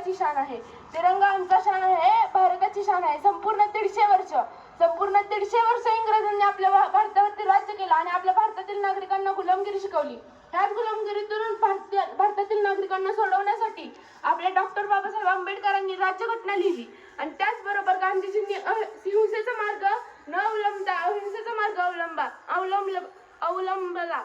भारताची शान आहे. तिरंगा आमचा शान आहे. भारताची शान आहे. संपूर्ण दीडशे वर्ष संपूर्ण दीडशे वर्ष इंग्रजांनी आपल्या भारतावरती राज्य केलं आणि आपल्या भारतातील नागरिकांना गुलामगिरी शिकवली. ह्याच गुलामगिरीतून भारतीय भारतातील नागरिकांना सोडवण्यासाठी आपल्या डॉक्टर बाबासाहेब आंबेडकरांनी राज्यघटना लिहिली. आणि त्याचबरोबर गांधीजींनी हिंसेचा मार्ग न अवलंबता अहिंसेचा मार्ग अवलंबा अवलंब अवलंबला.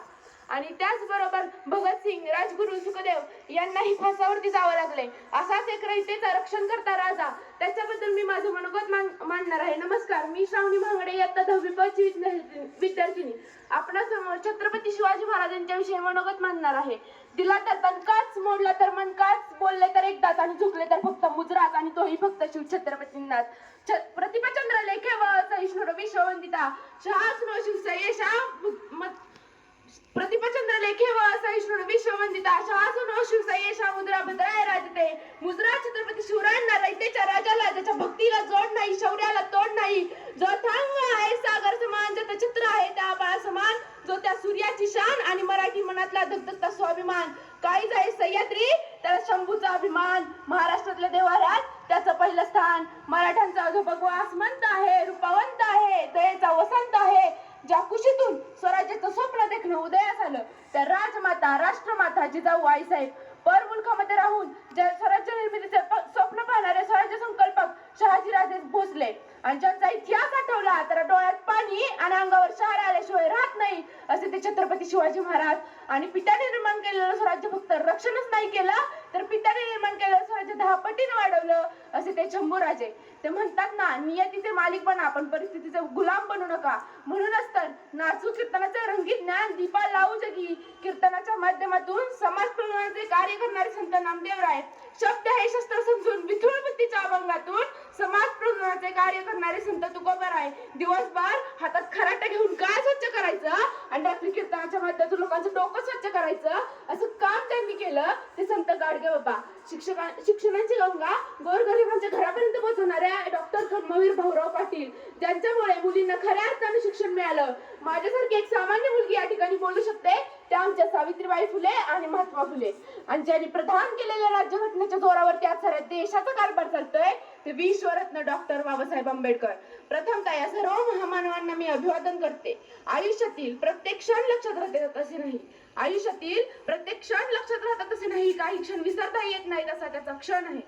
आणि त्याचबरोबर भगतसिंग राजगुरू सुखदेव यांनाही फासावरती जावं लागले असाच एक रयतेचा रक्षण करता राजा. त्याच्याबद्दल मी माझं मनोगत मान मांडणार आहे. नमस्कार मी श्रावणी भांगडे इयत्ता दहावी प ची विद्यार्थी- विद्यार्थिनी. आपणासमोर छत्रपती शिवाजी महाराजांच्या विषयी मनोगत मांडणार आहे. दिला तर तनकाच मोडला तर मनकाच बोलले तर एकदाच आणि झुकले तर फक्त मुजराच आणि तोही फक्त शिव छत्रपतींनाच. छ- लेखे व सहिष्णू विश्ववंदिता. शहासनो शिवसयेशा मत व सहिष्णू विश्ववंदिता शहासनो शिवसयेशा मुद्रा भद्राय राजते मुद्रा छत्रपती शिवरायांना रयतेच्या राजाला ज्याच्या भक्तीला जोड नाही शौर्याला तोड नाही. जो थांब आहे सागर समान ज्याचं चित्र आहे त्या बाळा समान जो त्या सूर्याची शान आणि मराठी मनातला धगधगता स्वाभिमान. काळीज आहे सह्याद्री त्याला शंभूचा अभिमान. महाराष्ट्रातल्या देवाऱ्यात त्याचं पहिलं स्थान. मराठ्यांचा जो भगवा आसमंत आहे रूपावंत आहे दयेचा वसंत आहे ज्या कुशीतून स्वराज्याचं स्वप्न देखणं उदयास आलं त्या राजमाता राष्ट्रमाता जिजाऊ आईसाहेब परमुलखामध्ये राहून ज्या स्वराज्य निर्मितीचे स्वप्न पाहणारे स्वराज्य संकल्पक शहाजीराजे भोसले आणि ज्यांचा इतिहास आठवला तर डोळ्यात पाणी आणि अंगावर शहर आल्याशिवाय राहत नाही असे ते छत्रपती शिवाजी महाराज आणि पित्याने निर्माण केलेलं स्वराज्य फक्त रक्षणच नाही केलं तर पित्याने निर्माण केलेलं स्वराज्य दहा पटीने वाढवलं असे ते शंभूराजे ते म्हणतात ना नियतीचे मालिक बना पण परिस्थितीचे गुलाम बनू नका. म्हणूनच तर नाचू कीर्तनाचे रंगीत ज्ञान दीपा लावू जगी. कीर्तनाच्या माध्यमातून समाज प्रमाणाचे कार्य करणारे संत नामदेवराय. शब्द हे शस्त्र समजून विठुळ बुद्धीच्या अभंगातून समाज प्रबोधनाचे कार्य करणारे संत तुकोबराय. दिवसभर हातात खराटा घेऊन काय स्वच्छ करायचं? आणि रात्री कीर्तनाच्या माध्यमातून लोकांचं डोकं स्वच्छ करायचं. असं काम त्यांनी केलं. ते संत गाडगे बाबा. शिक्षकां शिक्षणाची गंगा गोरगरिबांच्या घरापर्यंत पोहोचवणाऱ्या डॉक्टर कर्मवीर भाऊराव पाटील ज्यांच्यामुळे मुलींना खऱ्या अर्थाने शिक्षण मिळालं. माझ्यासारखी एक सामान्य मुलगी या ठिकाणी बोलू शकते त्या आमच्या सावित्रीबाई फुले आणि महात्मा फुले. आणि ज्यांनी प्रधान केलेल्या राज्यघटनेच्या जोरावरती आज साऱ्या देशाचा कारभार चालतोय ते विश्वरत्न डॉक्टर बाबासाहेब आंबेडकर. प्रथमतः या सर्व महामानवांना मी अभिवादन करते. आयुष्यातील प्रत्येक क्षण लक्षात राहते असे नाही. आयुष्यातील प्रत्येक क्षण लक्षात राहतात असे नाही. काही क्षण विसरता येत नाहीत असा त्याचा क्षण आहे.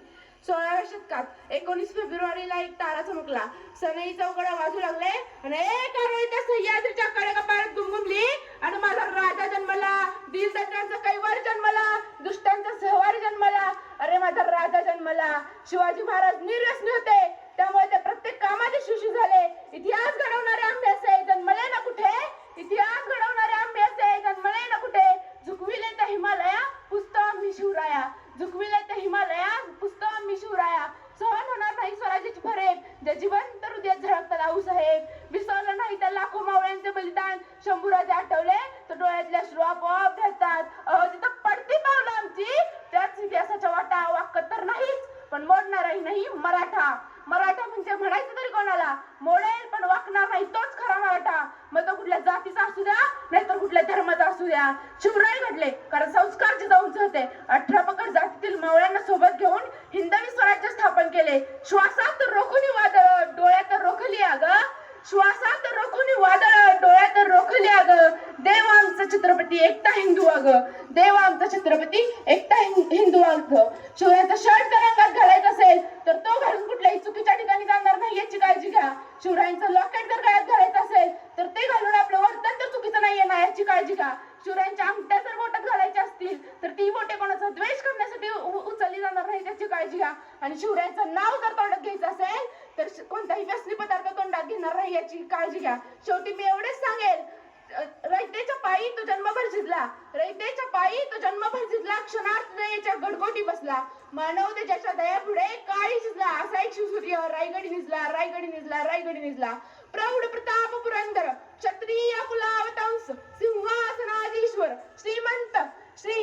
सोळाव्या शतकात एकोणीस फेब्रुवारीला एक तारा चमकला. सनई चौकडा वाजू लागले आणि एका त्या सह्याद्रीच्या कडेकपाळात गुमगुमली आणि माझा राजा जन्मला दिलदटांचा कैवार जन्मला दुष्टांचा सहवार जन्मला. अरे माझा राजा जन्मला. शिवाजी महाराज निरसनी होते. त्यामुळे ते प्रत्येक कामाचे शिशी झाले. इतिहास घडवणारे आंबे असे जन्मले ना कुठे? इतिहास घडवणारे आंबे असे जन्मले ना कुठे? झुकविले त्या हिमालया पुस्तक मी शिवराया. झुकविले त्या हिमालया पुस्तक मी शिवराया सहन होणार नाही स्वराज्याची फरेब ज्या जिवंत हृदयात झळकतात आऊ साहेब विसरलं नाही त्या लाखो मावळ्यांचे बलिदान शंभूराजे आठवले? तर डोळ्यातल्या श्रू आपोआप भेटतात. अहो तिथं पडती पावलं आमची. त्याच इतिहासाच्या वाटा वाकत तर नाहीच. पण मोडणारही नाही मराठा. मराठा म्हणजे म्हणायचं तरी कोणाला? मोडेल पण वाकणार नाही तोच खरा मराठा. मग तो कुठल्या जातीचा असू द्या नाहीतर कुठल्या धर्माचा असू द्या. शिवराय घडले कारण संस्कार जिजाऊंचे होते अठरा पकड जातीतील मावळ्यांना सोबत घेऊन हिंदवी स्वराज्य स्थापन केले. श्वासात रोखली वादळ डोळ्यात रोखली अगं श्वासात रोखुनी वादळ डोळ्यात रोखली अग देव आमचा छत्रपती एकटा हिंदू अग देव आमचा छत्रपती एकटा हिंदू अग शिवरायाचा शर्ट रंगात घालायचा असेल तर तो घालून कुठल्याही चुकीच्या ठिकाणी जाणार नाही याची काळजी घ्या. शिवरायांचं लॉकेट जर गळ्यात घालायचं असेल तर ते घालून आपलं वर्तन तर चुकीचं नाही येणार याची काळजी घ्या. शिवरायांच्या अंगठ्या जर बोटात घालायच्या असतील तर ती बोटे कोणाचा द्वेष करण्यासाठी उचलली जाणार नाही त्याची काळजी घ्या. आणि शिवरायांचं नाव जर तोंडात घ्यायचं असेल तर कोणताही व्यसनी पदार्थ तोंडात घेणार नाही याची काळजी घ्या. शेवटी मी एवढेच सांगेल रयतेच्या पायी तो जन्मभर झिजला. रयतेच्या पायी तो जन्मभर झिजला क्षणार्थ दयेच्या गडकोटी बसला. मानव त्याच्या दया पुढे काळी झिजला असा एक शिवसूर्य रायगडी निजला रायगडी निजला रायगडी निजला. प्रौढ प्रताप पुरंदर क्षत्रिय कुलावतंस सिंहासनाधीश्वर श्रीमंत श्री